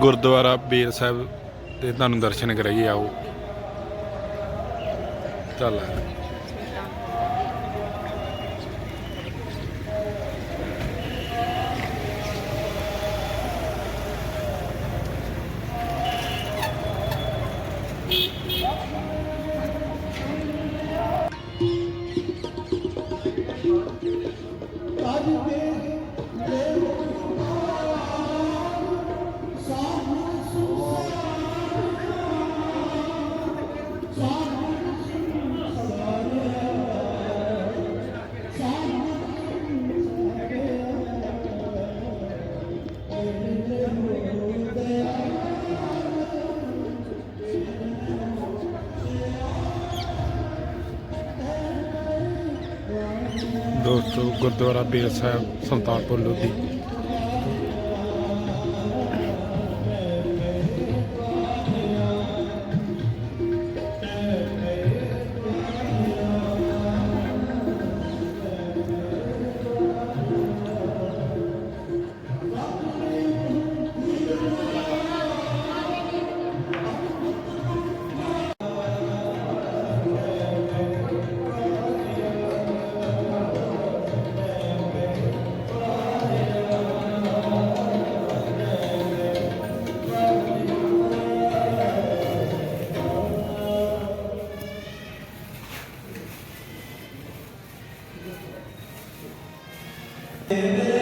ਗੁਰਦੁਆਰਾ ਬੇਰ ਸਾਹਿਬ ਤੇ ਤੁਹਾਨੂੰ ਦਰਸ਼ਨ ਕਰਾਈਏ ਆਓ। ਚੱਲ ਆ। ਦੋਸਤੋ ਗੁਰਦੁਆਰਾ ਬੇਰ ਸਾਹਿਬ ਸੁਲਤਾਨਪੁਰ ਲੋਧੀ। Amen.